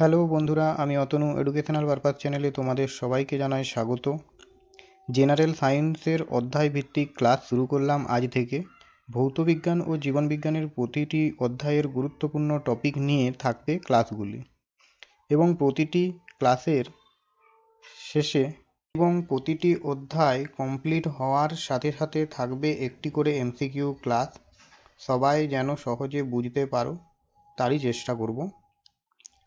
Hello বন্ধুরা, আমি Atanu educational purpose চ্যানেলে তোমাদের সবাইকে জানাই স্বাগত। জেনারেল সায়েন্সের অধ্যায় ভিত্তিক ক্লাস শুরু করলাম আজ থেকে। ভৌতবিজ্ঞান ও জীবনবিজ্ঞানের প্রতিটি অধ্যায়ের গুরুত্বপূর্ণ টপিক নিয়ে থাকবে ক্লাসগুলি। এবং প্রতিটি ক্লাসের শেষে এবং প্রতিটি অধ্যায় কমপ্লিট হওয়ার সাথে সাথে থাকবে একটি করে এমসিকিউ ক্লাস সবাই যেন সহজে বুঝতে পারো, তারই চেষ্টা করব।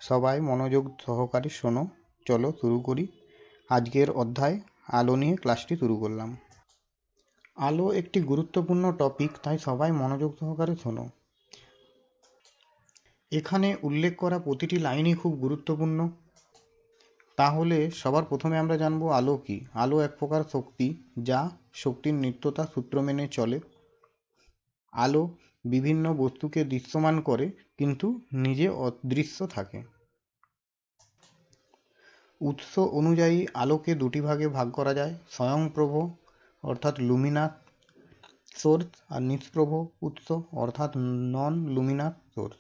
সবাই মনোযোগ সহকারে শোনো। চলো শুরু করি। আজকের অধ্যায়, আলো নিয়ে ক্লাসটি শুরু করলাম। আলো একটি গুরুত্বপূর্ণ টপিক তাই সবাই মনোযোগ সহকারে শোনো। এখানে উল্লেখ করা প্রতিটি লাইনই খুব গুরুত্বপূর্ণ। তাহলে সবার প্রথমে আমরা জানব আলো কি? আলো এক প্রকার শক্তি যা শক্তির নিত্যতা সূত্র মেনে চলে। আলো বিভিন্ন বস্তুকে দৃশ্যমান করে, কিন্তু নিজে অদৃশ্য থাকে। উৎস অনুযায়ী আলোকে দুটি ভাগে ভাগ করা যায়, স্বয়ংপ্রভ, অর্থাৎ লুমিনাস সোর্স, আর নিষ্প্রভ উৎস, অর্থাৎ নন লুমিনাস সোর্স।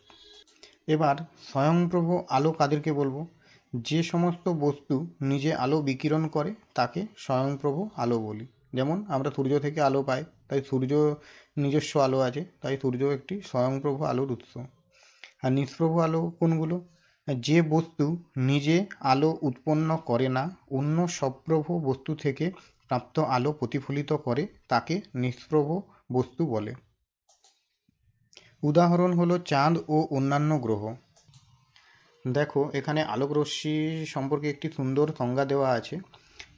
এবার স্বয়ংপ্রভ আলো কাদেরকে বলব? যে সমস্ত বস্তু নিজে আলো বিকিরণ করে, তাকে স্বয়ংপ্রভ আলো বলি। যেমন আমরা সূর্য থেকে আলো পাই, তাই সূর্য নিজস্ব আলো আছে, তাই সূর্য একটি স্বয়ংপ্রভ আলোর উৎস। আর নিষ্প্রভ আলো কোনগুলো? যে বস্তু নিজে আলো উৎপন্ন করে না, অন্য সপ্রভ বস্তু থেকে প্রাপ্ত আলো প্রতিফলিত করে, তাকে নিষ্প্রভ বস্তু বলে। উদাহরণ হলো চাঁদ ও অন্যান্য গ্রহ। দেখো, এখানে আলোক রশ্মি সম্পর্কে একটি সুন্দর সংজ্ঞা দেওয়া আছে।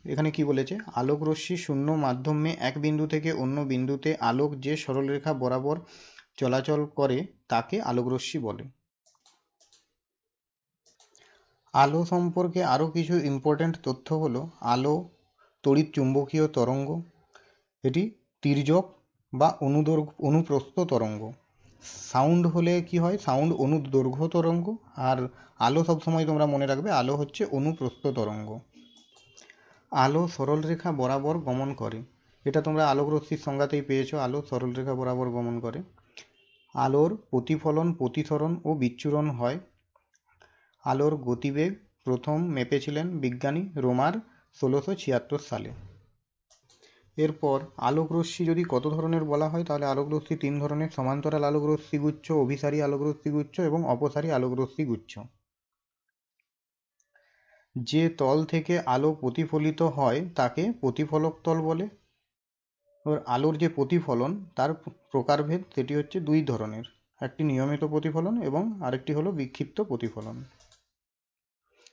এখানে কি বলেছে? আলোক রশ্মি শূন্য মাধ্যমে এক বিন্দু থেকে অন্য বিন্দুতে আলোক যে সরলরেখা বরাবর চলাচল করে, তাকে আলোক রশ্মি বলে। আলো সম্পর্কে আরও কিছু ইম্পর্ট্যান্ট তথ্য হলো, আলো, তড়িৎ চুম্বকীয় তরঙ্গ, এটি তির্যক বা অনুদৈর্ঘ্য অনুপ্রস্থ তরঙ্গ। সাউন্ড হলে কি হয়? সাউন্ড অনুদৈর্ঘ্য তরঙ্গ, আর আলো সবসময় তোমরা মনে রাখবে, আলো হচ্ছে অনুপ্রস্থ তরঙ্গ। আলো সরলরেখা বরাবর গমন করে। এটা তোমরা আলোক রশ্মির সংজ্ঞাতেই পেয়েছ, আলো সরলরেখা বরাবর গমন করে। আলোর প্রতিফলন, প্রতিসরণ ও বিচ্ছুরণ হয়। আলোর গতিবেগ প্রথম মেপেছিলেন বিজ্ঞানী রোমার ষোলোশো ছিয়াত্তর সালে। এরপর আলোক রশ্মি যদি কত ধরনের বলা হয়, তাহলে আলোক রশ্মি তিন ধরনের, সমান্তরাল আলোক রশ্মি গুচ্ছ, অভিসারী আলোক রশ্মি গুচ্ছ এবং অপসারী আলোক রশ্মি গুচ্ছ। যে তল থেকে আলো প্রতিফলিত হয়, তাকে প্রতিফলক তল বলে। এবার আলোর যে প্রতিফলন, তার প্রকারভেদ, সেটি হচ্ছে দুই ধরনের, একটি নিয়মিত প্রতিফলন এবং আরেকটি হলো বিক্ষিপ্ত প্রতিফলন।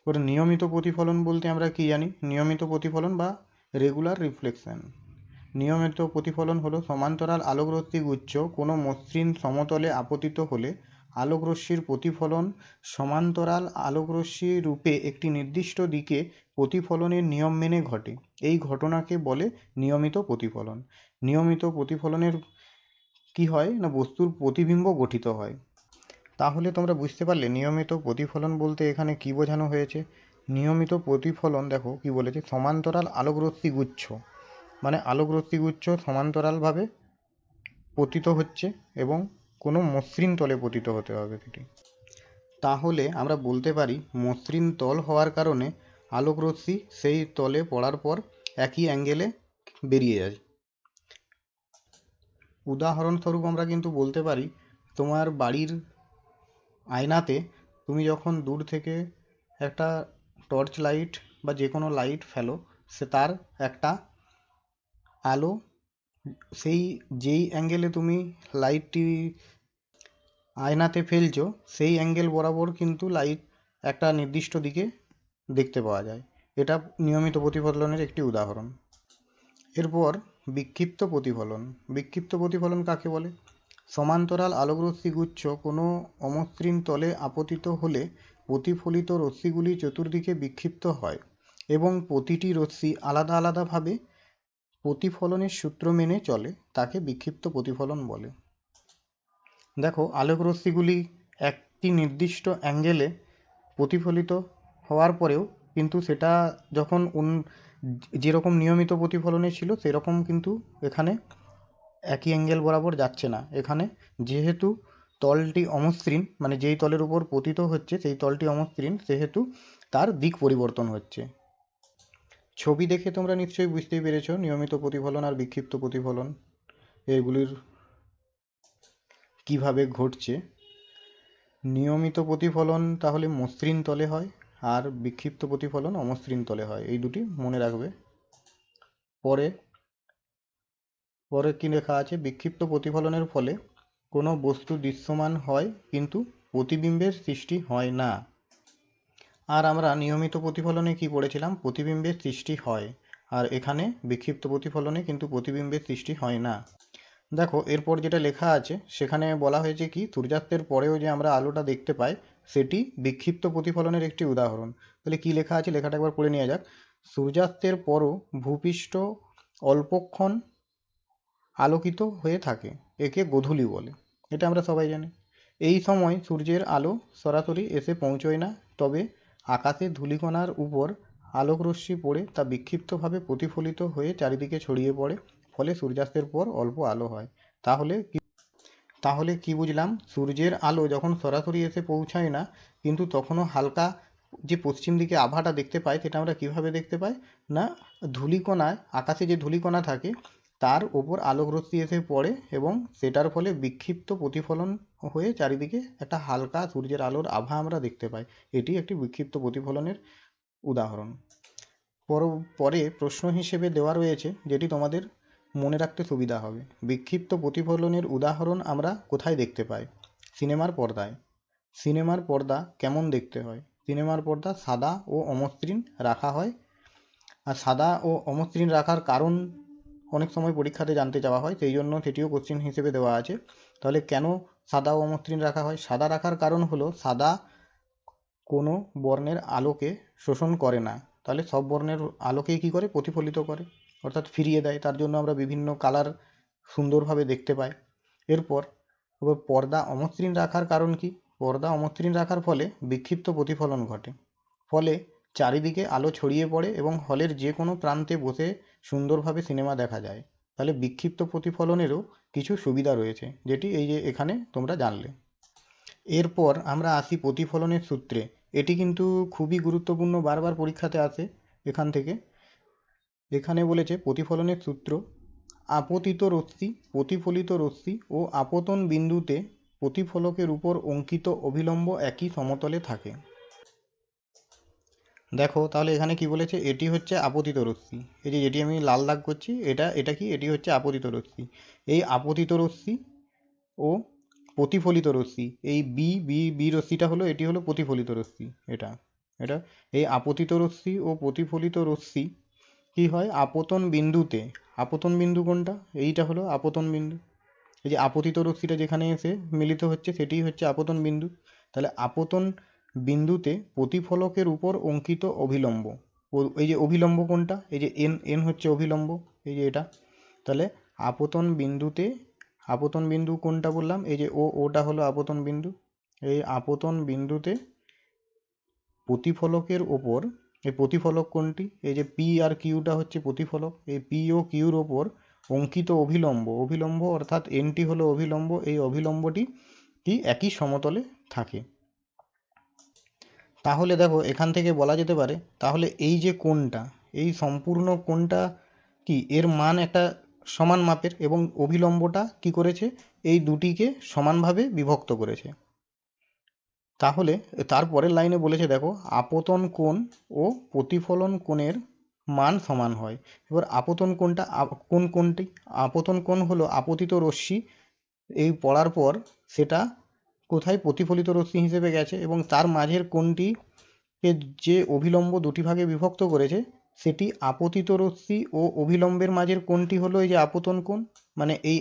এবার নিয়মিত প্রতিফলন বলতে আমরা কি জানি? নিয়মিত প্রতিফলন বা রেগুলার রিফ্লেকশন নিয়মিত প্রতিফলন হলো সমান্তরাল আলোকরশ্মি গুচ্ছ কোনো মসৃণ সমতলে আপতিত হলে আলোকরশ্মির প্রতিফলন সমান্তরাল আলোকরশ্মি রূপে একটি নির্দিষ্ট দিকে প্রতিফলনের নিয়ম মেনে ঘটে। এই ঘটনাকে বলে নিয়মিত প্রতিফলন। নিয়মিত প্রতিফলনের কি হয়? না, বস্তুর প্রতিবিম্ব গঠিত হয়। তাহলে তোমরা বুঝতে পারলে নিয়মিত প্রতিফলন বলতে এখানে কি বোঝানো হয়েছে? নিয়মিত প্রতিফলন দেখো কি বলেছে, সমান্তরাল আলোকরশ্মি গুচ্ছ মানে আলোকরশ্মি গুচ্ছ সমান্তরালভাবে পতিত হচ্ছে এবং কোনো মসৃণ তলে পতিত হতে হবে সেটি। তাহলে আমরা বলতে পারি মসৃণ তল হওয়ার কারণে আলোকরশ্মি সেই তলে পড়ার পর একই অ্যাঙ্গেলে বেরিয়ে যায়। উদাহরণস্বরূপ আমরা কিন্তু বলতে পারি তোমার বাড়ির আয়নাতে তুমি যখন দূর থেকে একটা টর্চ লাইট বা যে কোনো লাইট ফেলো, সে তার একটা আলো, সেই যেই অ্যাঙ্গেলে তুমি লাইটটি আয়নাতে ফেলছো, সেই অ্যাঙ্গেল বরাবর কিন্তু লাইট একটা নির্দিষ্ট দিকে দেখতে পাওয়া যায়। এটা নিয়মিত প্রতিফলনের একটি উদাহরণ। এরপর বিক্ষিপ্ত প্রতিফলন। বিক্ষিপ্ত প্রতিফলন কাকে বলে? সমান্তরাল আলোকরশ্মি গুচ্ছ কোনো অমসৃণ তলে আপতিত হলে প্রতিফলিত রশ্মিগুলি চতুর্দিকে বিক্ষিপ্ত হয় এবং প্রতিটি রশ্মি আলাদা আলাদাভাবে প্রতিফলনের সূত্র মেনে চলে, তাকে বিক্ষিপ্ত প্রতিফলন বলে। দেখো আলোক রশ্মিগুলি একটি নির্দিষ্ট অ্যাঙ্গেলে প্রতিফলিত হওয়ার পরেও কিন্তু সেটা যখন যেরকম নিয়মিত প্রতিফলনে ছিল, সেরকম কিন্তু এখানে একই অ্যাঙ্গেল বরাবর যাচ্ছে না। এখানে যেহেতু তলটি অমসৃণ মানে যেই তলের উপর পতিত হচ্ছে, সেই তলটি অমসৃণ, সেহেতু তার দিক পরিবর্তন হচ্ছে। ছবি দেখে তোমরা নিশ্চয়ই বুঝতেই পেরেছ নিয়মিত প্রতিফলন আর বিক্ষিপ্ত প্রতিফলন, এগুলির কীভাবে ঘটছে। নিয়মিত প্রতিফলন তাহলে মসৃণ তলে হয়, আর বিক্ষিপ্ত প্রতিফলন অমসৃণ তলে হয়, এই দুটি মনে রাখবে। পরে পরে কি লেখা আছে? বিক্ষিপ্ত প্রতিফলনের ফলে কোনো বস্তু দৃশ্যমান হয়, কিন্তু প্রতিবিম্বের সৃষ্টি হয় না। আর আমরা নিয়মিত প্রতিফলনে কি পড়েছিলাম? প্রতিবিম্বের সৃষ্টি হয়। আর এখানে বিক্ষিপ্ত প্রতিফলনে কিন্তু প্রতিবিম্বের সৃষ্টি হয় না। দেখো, এরপর যেটা লেখা আছে, সেখানে বলা হয়েছে কি, সূর্যাস্তের পরেও যে আমরা আলোটা দেখতে পাই, সেটি বিক্ষিপ্ত প্রতিফলনের একটি উদাহরণ। তাহলে কি লেখা আছে? লেখাটা একবার পড়ে নেওয়া যাক। সূর্যাস্তের পরও ভূপৃষ্ঠ অল্পক্ষণ আলোকিত হয়ে থাকে, একে গোধূলি বলে। এটা আমরা সবাই জানি। এই সময় সূর্যের আলো সরাসরি এসে পৌঁছয় না, তবে আকাশে ধূলিকণার উপর আলোকরশ্মি পড়ে তা বিক্ষিপ্তভাবে প্রতিফলিত হয়ে চারিদিকে ছড়িয়ে পড়ে, ফলে সূর্যাস্তের পর অল্প আলো হয়। তাহলে তাহলে কি বুঝলাম? সূর্যের আলো যখন সরাসরি এসে পৌঁছায় না, কিন্তু তখনও হালকা যে পশ্চিম দিকে আভাটা দেখতে পাই সেটা আমরা কীভাবে দেখতে পাই? না, ধূলিকণায়, আকাশে যে ধূলিকণা থাকে তার ওপর আলোকরশ্মি এসে পড়ে এবং সেটার ফলে বিক্ষিপ্ত প্রতিফলন হয়ে চারিদিকে একটা হালকা সূর্যের আলোর আভা আমরা দেখতে পাই। এটি একটি বিক্ষিপ্ত প্রতিফলনের উদাহরণ। পর, পরে প্রশ্ন হিসেবে দেওয়া রয়েছে যেটি তোমাদের মনে রাখতে সুবিধা হবে। বিক্ষিপ্ত প্রতিফলনের উদাহরণ আমরা কোথায় দেখতে পাই? সিনেমার পর্দায়। সিনেমার পর্দা কেমন দেখতে হয়? সিনেমার পর্দা সাদা ও অমসৃণ রাখা হয়। আর সাদা ও অমসৃণ রাখার কারণ অনেক সময় পরীক্ষাতে জানতে চাওয়া হয়, সেই জন্য সেটিও কোশ্চেন হিসেবে দেওয়া আছে। তাহলে কেন সাদা ও অমসৃণ রাখা হয়? সাদা রাখার কারণ হলো সাদা কোনো বর্ণের আলোকে শোষণ করে না। তাহলে সব বর্ণের আলোকেই কী করে? প্রতিফলিত করে। অর্থাৎ ফিরিয়ে দেয়। তার জন্য আমরা বিভিন্ন কালার সুন্দরভাবে দেখতে পাই। এরপর পর্দা অমসৃণ রাখার কারণ কি? পর্দা অমসৃণ রাখার ফলে বিক্ষিপ্ত প্রতিফলন ঘটে। ফলে চারিদিকে আলো ছড়িয়ে পড়ে এবং হলের যে কোনো প্রান্তে বসে সুন্দরভাবে সিনেমা দেখা যায়, তাহলে বিক্ষিপ্ত প্রতিফলনেরও কিছু সুবিধা রয়েছে, যেটি এই যে এখানে তোমরা জানলে। এরপর আমরা আসি প্রতিফলনের সূত্রে। এটি কিন্তু খুবই গুরুত্বপূর্ণ বারবার পরীক্ষাতে আসে এখান থেকে। এখানে বলেছে, প্রতিফলনের সূত্র, আপতিত রশ্মি, প্রতিফলিত রশ্মি ও আপতন বিন্দুতে প্রতিফলকের উপর অঙ্কিত অভিলম্ব একই সমতলে থাকে। দেখো, তাহলে এখানে কি বলেছে? এটি হচ্ছে আপতিত রশ্মি। এই যে যেটি আমি লাল দাগ করছি, এটা এটা কি? এটি হচ্ছে আপতিত রশ্মি। এই আপতিত রশ্মি ও প্রতিফলিত রশ্মি, এই বি বি বি রশ্মিটা হলো, এটি হলো প্রতিফলিত রশ্মি, এটা এটা। এই আপতিত রশ্মি ও প্রতিফলিত রশ্মি কি হয়? আপতন বিন্দুতে। আপতন বিন্দু কোনটা? এইটা হলো আপতন বিন্দু। এই যে আপতিত রশ্মিটা যেখানে এসে মিলিত হচ্ছে, সেটিই হচ্ছে আপতন বিন্দু। তাহলে আপতন বিন্দুতে প্রতিফলকের উপর অঙ্কিত অভিলম্ব। এই যে অভিলম্ব কোনটা? এই যে এন এন হচ্ছে অভিলম্ব, এই যে এটা। তাহলে আপতন বিন্দুতে, আপতন বিন্দু কোনটা বললাম? এই যে ও ওটা হলো আপতন বিন্দু। এই আপতন বিন্দুতে প্রতিফলকের ওপর এই প্রতিফলক কোনটি? এই যে পি আর কিউটা হচ্ছে প্রতিফলক। এই পি ও কিউর ওপর অঙ্কিত অভিলম্ব। অভিলম্ব অর্থাৎ এনটি হলো অভিলম্ব। এই অভিলম্বটি কি? একই সমতলে থাকে। তাহলে দেখো, এখান থেকে বলা যেতে পারে, তাহলে এই যে কোণটা, এই সম্পূর্ণ কোণটা কি? এর মান একটা সমান মাপের এবং অভিলম্বটা কি করেছে? এই দুটিকে সমানভাবে বিভক্ত করেছে। তাহলে তারপরের লাইনে বলেছে দেখো, আপতন কোণ ও প্রতিফলন কোণের মান সমান হয়। এবার আপতন কোণটা কোন কোণটি? আপতন কোণ হলো আপতিত রশ্মি, এই পড়ার পর সেটা কোথায় প্রতিফলিত রশ্মি হিসেবে গেছে এবং তার মাঝের কোণটিকে যে অভিলম্ব দুটি ভাগে বিভক্ত করেছে, সেটি আপতিত রশ্মি ও অভিলম্বের মাঝের কোণটি হলো এই যে আপতন কোণ? মানে এই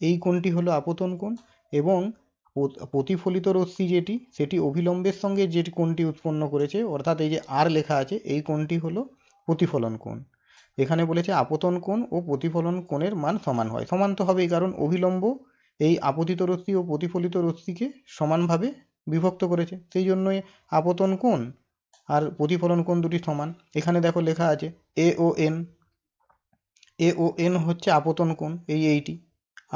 এই কোণটি হলো আপতন কোণ? এবং প্রতিফলিত রশ্মি যেটি, সেটি অভিলম্বের সঙ্গে যে কোণটি উৎপন্ন করেছে, অর্থাৎ এই যে আর লেখা আছে, এই কোণটি হলো প্রতিফলন কোণ। এখানে বলেছে আপতন কোণ ও প্রতিফলন কোণের মান সমান হয়। সমান তো হবেই, কারণ অভিলম্ব এই আপতিত রশ্মি ও প্রতিফলিত রশ্মিকে সমানভাবে বিভক্ত করেছে। সেই জন্যই আপতন কোণ আর প্রতিফলন কোণ দুটি সমান। এখানে দেখো লেখা আছে এ O N A O N হচ্ছে আপতন কোণ, এই এইটি।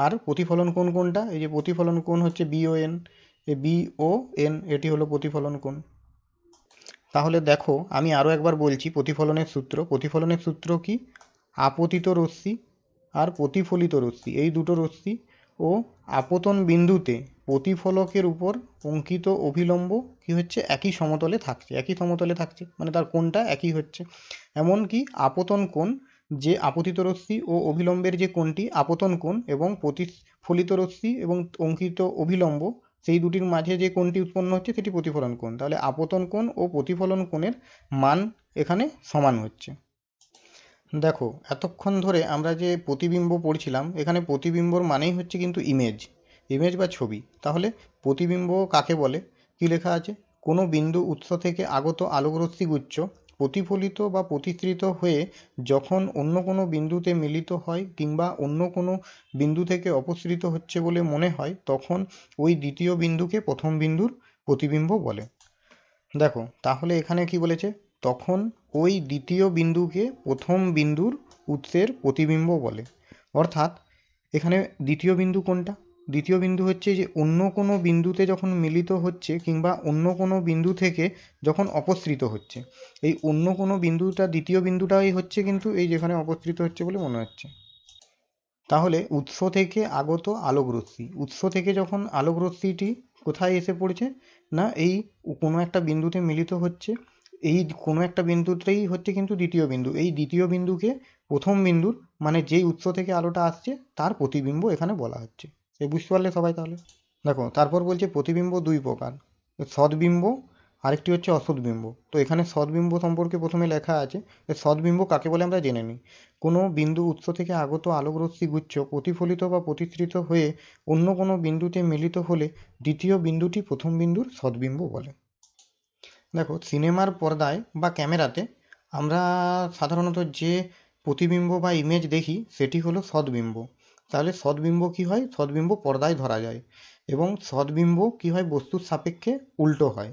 আর প্রতিফলন কোণ কোনটা এই যে প্রতিফলন কোণ হচ্ছে বিওএন এই বিওএন এটি হলো প্রতিফলন কোণ। তাহলে দেখো, আমি আরও একবার বলছি, প্রতিফলনের সূত্র প্রতিফলনের সূত্র কি? আপতিত রশ্মি আর প্রতিফলিত রশ্মি, এই দুটো রশ্মি ও আপতন বিন্দুতে প্রতিফলকের উপর অঙ্কিত অভিলম্ব কি হচ্ছে? একই সমতলে থাকছে, একই সমতলে থাকছে মানে তার কোণটা একই হচ্ছে। এমনকি আপতন কোণ যে আপতিত রশ্মি ও অভিলম্বের যে কোণটি আপতন কোণ এবং প্রতিফলিত রশ্মি এবং অঙ্কিত অভিলম্ব, সেই দুটির মাঝে যে কোণটি উৎপন্ন হচ্ছে সেটি প্রতিফলন কোণ। তাহলে আপতন কোণ ও প্রতিফলন কোণের মান এখানে সমান হচ্ছে। দেখো, এতক্ষণ ধরে আমরা যে প্রতিবিম্ব পড়ছিলাম, এখানে প্রতিবিম্বর মানেই হচ্ছে কিন্তু ইমেজ ইমেজ বা ছবি। তাহলে প্রতিবিম্ব কাকে বলে? কী লেখা আছে? কোনো বিন্দু উৎস থেকে আগত আলোকরশ্মিগুচ্ছ প্রতিফলিত বা প্রতিসৃত হয়ে যখন অন্য কোনো বিন্দুতে মিলিত হয় কিংবা অন্য কোনো বিন্দু থেকে অপসৃত হচ্ছে বলে মনে হয়, তখন ওই দ্বিতীয় বিন্দুকে প্রথম বিন্দুর প্রতিবিম্ব বলে। দেখো, তাহলে এখানে কি বলেছে? তখন ওই দ্বিতীয় বিন্দুকে প্রথম বিন্দুর উৎসের প্রতিবিম্ব বলে। অর্থাৎ এখানে দ্বিতীয় বিন্দু কোনটা? দ্বিতীয় বিন্দু হচ্ছে যে অন্য কোনো বিন্দুতে যখন মিলিত হচ্ছে কিংবা অন্য কোনো বিন্দু থেকে যখন অপসৃত হচ্ছে। এই অন্য কোনো বিন্দুটা দ্বিতীয় বিন্দুটাই হচ্ছে কিন্তু এই যেখানে অপসৃত হচ্ছে বলে মনে হচ্ছে। তাহলে উৎস থেকে আগত আলোক রশ্মি উৎস থেকে যখন আলোক রশ্মিটি কোথায় এসে পড়ছে? না, এই কোনো একটা বিন্দুতে মিলিত হচ্ছে এই কোনো একটা বিন্দুতেই হচ্ছে কিন্তু দ্বিতীয় বিন্দু। এই দ্বিতীয় বিন্দুকে প্রথম বিন্দুর মানে যেই উৎস থেকে আলোটা আসছে, তার প্রতিবিম্ব এখানে বলা হচ্ছে। এ বুঝতে পারলে সবাই তাহলে? দেখো, তারপর বলছে প্রতিবিম্ব দুই প্রকার। সদ্বিম্ব, আরেকটি হচ্ছে অসদ্বিম্ব তো এখানে সদ্বিম্ব সম্পর্কে প্রথমে লেখা আছে সদ্বিম্ব কাকে বলে আমরা জেনে নিই। কোনো বিন্দু উৎস থেকে আগত আলোকরশ্মি গুচ্ছ প্রতিফলিত বা প্রতিসৃত হয়ে অন্য কোনো বিন্দুতে মিলিত হলে দ্বিতীয় বিন্দুটি প্রথম বিন্দুর সদ্বিম্ব বলে। দেখো, সিনেমার পর্দায় বা ক্যামেরাতে আমরা সাধারণত যে প্রতিবিম্ব বা ইমেজ দেখি, সেটি হলো সদ্বিম্ব। তাহলে সদ্বিম্ব কী হয়? সদ্বিম্ব পর্দায় ধরা যায় এবং সদ্বিম্ব কী হয়? বস্তুর সাপেক্ষে উল্টো হয়।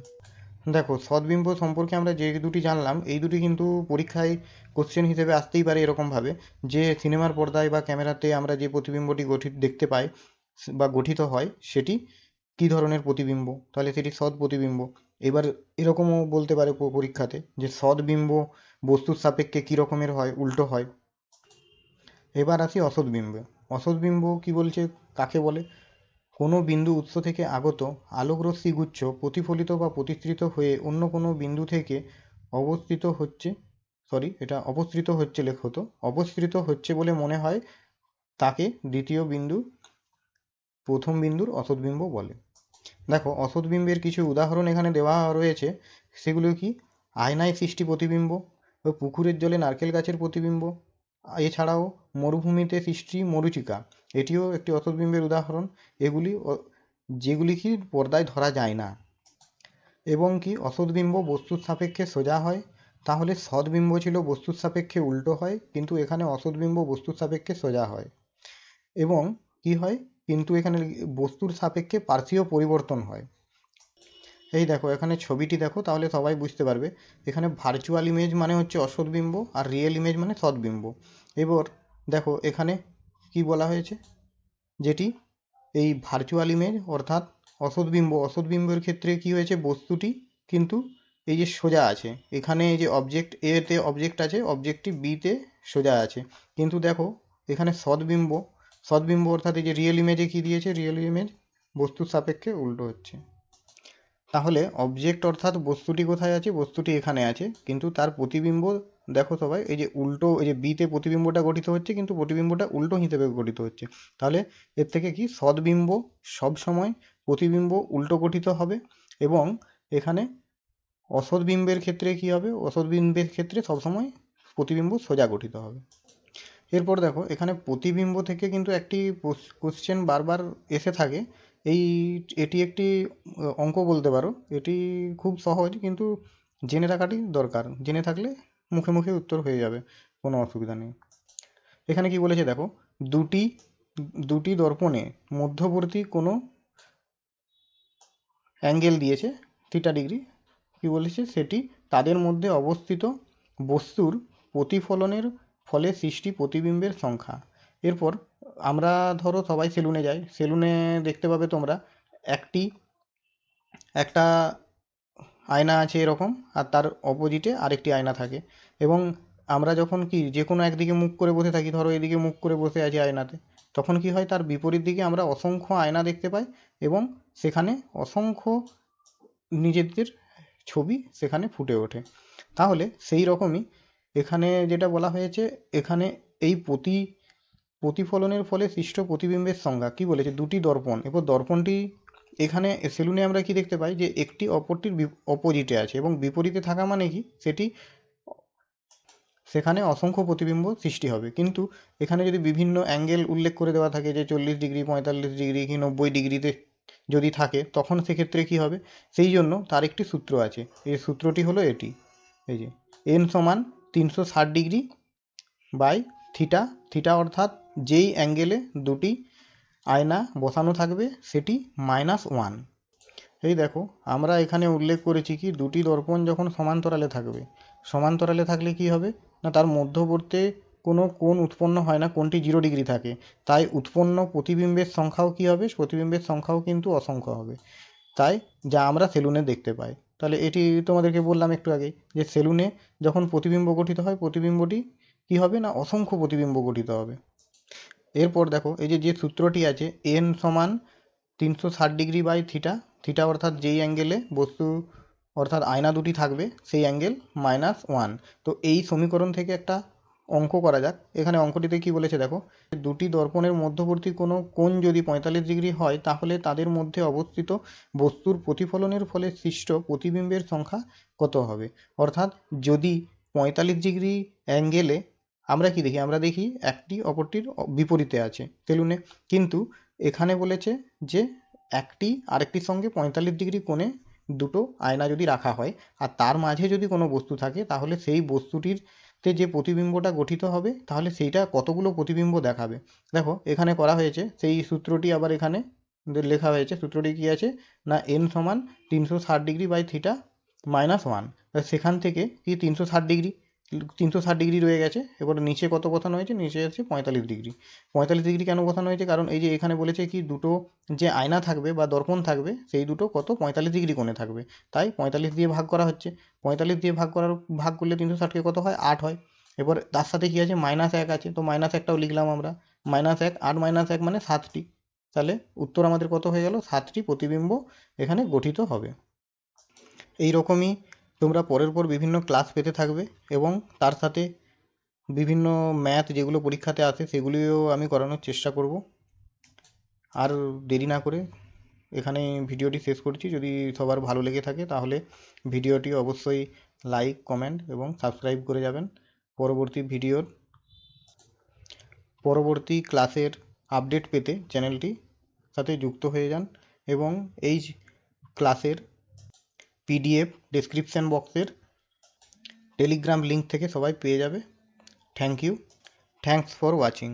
দেখো, সদ্বিম্ব সম্পর্কে আমরা যে দুটি জানলাম, এই দুটি কিন্তু পরীক্ষায় কোশ্চেন হিসেবে আসতেই পারে এরকমভাবে যে সিনেমার পর্দায় বা ক্যামেরাতে আমরা যে প্রতিবিম্বটি গঠিত, দেখতে পাই বা গঠিত হয়, সেটি কী ধরনের প্রতিবিম্ব? তাহলে সেটি সৎ প্রতিবিম্ব। এবার এরকমও বলতে পারে পরীক্ষাতে যে সদ্বিম্ব বস্তুর সাপেক্ষে কী রকমের হয়, উল্টো হয়। এবার আসি অসৎবিম্বে। অসৎবিম্ব কী বলছে, কাকে বলে? কোনো বিন্দু উৎস থেকে আগত আলোকরশ্মি গুচ্ছ প্রতিফলিত বা প্রতিসৃত হয়ে অন্য কোনো বিন্দু থেকে অবস্থিত হচ্ছে সরি এটা অবস্থিত হচ্ছে লেখত অপসৃত হচ্ছে বলে মনে হয় তাকে দ্বিতীয় বিন্দু, প্রথম বিন্দুর অসৎবিম্ব বলে। দেখো, অসৎবিম্বের কিছু উদাহরণ এখানে দেওয়া রয়েছে। সেগুলো কি? আয়নায় সৃষ্টি প্রতিবিম্ব, ও পুকুরের জলে নারকেল গাছের প্রতিবিম্ব, এছাড়াও মরুভূমিতে সৃষ্টি মরুচিকা। এটিও একটি অসৎবিম্বের উদাহরণ। এগুলি যেগুলি কি পর্দায় ধরা যায় না। এবং কি অসৎবিম্ব বস্তুর সাপেক্ষে সোজা হয়? তাহলে সৎবিম্ব ছিল বস্তুর সাপেক্ষে উল্টো হয়, কিন্তু এখানে অসৎবিম্ব বস্তুর সাপেক্ষে সোজা হয়। এবং কি হয়? কিন্তু এখানে বস্তুর সাপেক্ষে পার্শ্বীয় পরিবর্তন হয়। এই দেখো, এখানে ছবিটি দেখো, তাহলে সবাই বুঝতে পারবে। এখানে ভার্চুয়াল ইমেজ মানে হচ্ছে অসৎবিম্ব আর রিয়েল ইমেজ মানে সৎবিম্ব এবার দেখো, এখানে কি বলা হয়েছে? যেটি এই ভার্চুয়াল ইমেজ অর্থাৎ অসৎবিম্ব অসৎবিম্বের ক্ষেত্রে কি হয়েছে? বস্তুটি কিন্তু এই যে সোজা আছে। এখানে এই যে অবজেক্ট এতে অবজেক্ট আছে অবজেক্টটি বিতে সোজা আছে। কিন্তু দেখো, এখানে সৎবিম্ব সৎবিম্ব অর্থাৎ এই যে রিয়েল ইমেজে কী দিয়েছে? রিয়েল ইমেজ বস্তুর সাপেক্ষে উল্টো হচ্ছে। তাহলে অবজেক্ট অর্থাৎ বস্তুটি কোথায় আছে? বস্তুটি এখানে আছে। কিন্তু তার প্রতিবিম্ব, দেখো সবাই, এই যে উল্টো, এই যে বিতে প্রতিবিম্বটা গঠিত হচ্ছে, কিন্তু প্রতিবিম্বটা উল্টো হিসেবে গঠিত হচ্ছে। তাহলে এর থেকে কি? সদ্বিম্ব সবসময় প্রতিবিম্ব উল্টো গঠিত হবে এবং এখানে অসৎবিম্বের ক্ষেত্রে কী হবে? অসৎবিম্বের ক্ষেত্রে সবসময় প্রতিবিম্ব সোজা গঠিত হবে। এরপর দেখো, এখানে প্রতিবিম্ব থেকে কিন্তু একটি কোশ্চেন বারবার এসে থাকে। এই, এটি একটি অঙ্ক বলতে পারো। এটি খুব সহজ, কিন্তু জেনে রাখাটি দরকার। জেনে থাকলে মুখে মুখে উত্তর হয়ে যাবে, কোনো অসুবিধা নেই। এখানে কি বলেছে দেখো, দুটি দুটি দর্পণে মধ্যবর্তী কোনো অ্যাঙ্গেল দিয়েছে থিটা ডিগ্রি কী বলেছে? সেটি তাদের মধ্যে অবস্থিত বস্তুর প্রতিফলনের ফলে সৃষ্টি প্রতিবিম্বের সংখ্যা। এরপর আমরা ধরো সবাই সেলুনে যাই। সেলুনে দেখতে পাবে তোমরা একটি, একটা আয়না আছে এরকম আর তার অপোজিটে আরেকটি আয়না থাকে। এবং আমরা যখন কি যে কোনো একদিকে মুখ করে বসে থাকি, ধরো এদিকে মুখ করে বসে আছি আয়নাতে, তখন কি হয় তার বিপরীত দিকে আমরা অসংখ্য আয়না দেখতে পাই এবং সেখানে অসংখ্য নিজেদের ছবি সেখানে ফুটে ওঠে। তাহলে সেই রকমই এখানে যেটা বলা হয়েছে, এখানে এই প্রতি, প্রতিফলনের ফলে সৃষ্ট প্রতিবিম্বের সংজ্ঞা। কি বলেছে? দুটি দর্পণ। এরপর দর্পণটি, এখানে সেলুনে আমরা কি দেখতে পাই? যে একটি অপরটির অপোজিটে আছে এবং বিপরীতে থাকা মানে কি? সেটি, সেখানে অসংখ্য প্রতিবিম্ব সৃষ্টি হবে। কিন্তু এখানে যদি বিভিন্ন অ্যাঙ্গেল উল্লেখ করে দেওয়া থাকে যে চল্লিশ ডিগ্রি, পঁয়তাল্লিশ ডিগ্রি কি নব্বই ডিগ্রিতে যদি থাকে, তখন সেক্ষেত্রে কি হবে? সেই জন্য তার একটি সূত্র আছে। এই সূত্রটি হলো এটি। এই যে এন সমান তিনশো ষাট ডিগ্রি বাই থিটা। থিটা অর্থাৎ যেই অ্যাঙ্গেলে দুটি আয়না বসানো থাকবে সেটি মাইনাস ওয়ান। এই দেখো, আমরা এখানে উল্লেখ করেছি কি, দুটি দর্পণ যখন সমান্তরালে থাকবে, সমান্তরালে থাকলে কি হবে? না, তার মধ্যবর্তী কোনো কোণ উৎপন্ন হয় না কোনটি জিরো ডিগ্রি থাকে। তাই উৎপন্ন প্রতিবিম্বের সংখ্যাও কী হবে? প্রতিবিম্বের সংখ্যাও কিন্তু অসংখ্য হবে। তাই যা আমরা সেলুনে দেখতে পাই। তাহলে এটি তোমাদেরকে বললাম একটু আগে যে সেলুনে যখন প্রতিবিম্ব গঠিত হয়, প্রতিবিম্বটি কী হবে না অসংখ্য প্রতিবিম্ব গঠিত হবে? এরপর দেখো, এই যে যে সূত্রটি আছে এন সমান তিনশো ষাট ডিগ্রি বাই থিটা থিটা অর্থাৎ যেই অ্যাঙ্গেলে বস্তু অর্থাৎ আয়না দুটি থাকবে, সেই অ্যাঙ্গেল মাইনাস ওয়ান তো এই সমীকরণ থেকে একটা অঙ্ক করা যাক। এখানে অঙ্কটিতে কি বলেছে দেখো, দুটি দর্পণের মধ্যবর্তী কোনো কোণ যদি পঁয়তাল্লিশ ডিগ্রি হয়, তাহলে তাদের মধ্যে অবস্থিত বস্তুর প্রতিফলনের ফলে সৃষ্ট প্রতিবিম্বের সংখ্যা কত হবে? অর্থাৎ যদি পঁয়তাল্লিশ ডিগ্রি অ্যাঙ্গেলে আমরা কি দেখি? আমরা দেখি একটি, অপরটির বিপরীতে আছে। সেলুনে কিন্তু এখানে বলেছে যে একটি আরেকটির সঙ্গে পঁয়তাল্লিশ ডিগ্রি কোণে দুটো আয়না যদি রাখা হয়, আর তার মাঝে যদি কোনো বস্তু থাকে, তাহলে সেই বস্তুটির তে যে প্রতিবিম্বটা গঠিত হবে, তাহলে সেইটা কতগুলো প্রতিবিম্ব দেখাবে? দেখো, এখানে করা হয়েছে, সেই সূত্রটি আবার এখানে লেখা হয়েছে, সূত্রটি কি আছে? না এন সমান তিনশো ষাট degree by theta minus one. সেখান থেকে কি তিনশো ষাট ডিগ্রি? তিনশো ষাট ডিগ্রি রয়ে গেছে। এবার নিচে কত বসানো হয়েছে? নিচে আছে পঁয়তাল্লিশ ডিগ্রি। পঁয়তাল্লিশ ডিগ্রি কেন বসানো হয়েছে? কারণ এই যে এখানে বলেছে কি দুটো যে আয়না থাকবে বা দর্পণ থাকবে, সেই দুটো কত? পঁয়তাল্লিশ ডিগ্রি কোণে থাকবে। তাই পঁয়তাল্লিশ দিয়ে ভাগ করা হচ্ছে। পঁয়তাল্লিশ দিয়ে ভাগ করার, ভাগ করলে তিনশো ষাটকে কত হয়? আট হয়। এবার তার সাথে কী আছে? মাইনাস এক আছে। তো মাইনাস একটাও লিখলাম আমরা। মাইনাস এক আট মাইনাস এক মানে সাতটি। তাহলে উত্তর আমাদের কত হয়ে গেল? সাতটি প্রতিবিম্ব এখানে গঠিত হবে। এই রকমই তোমরা পরের পর বিভিন্ন ক্লাস পেতে থাকবে এবং তার সাথে বিভিন্ন ম্যাথ যেগুলো পরীক্ষাতে আসে সেগুলিও আমি করানোর চেষ্টা করব। আর দেরি না করে এখানে ভিডিওটি শেষ করছি। যদি সবার ভালো লেগে থাকে তাহলে ভিডিওটি অবশ্যই লাইক কমেন্ট এবং সাবস্ক্রাইব করে যাবেন। পরবর্তী ভিডিওর, পরবর্তী ক্লাসের আপডেট পেতে চ্যানেলটি সাথে যুক্ত হয়ে যান এবং এই ক্লাসের পিডিএফ ডেসক্রিপশান বক্সের টেলিগ্রাম লিঙ্ক থেকে সবাই পেয়ে যাবে thank you thanks for watching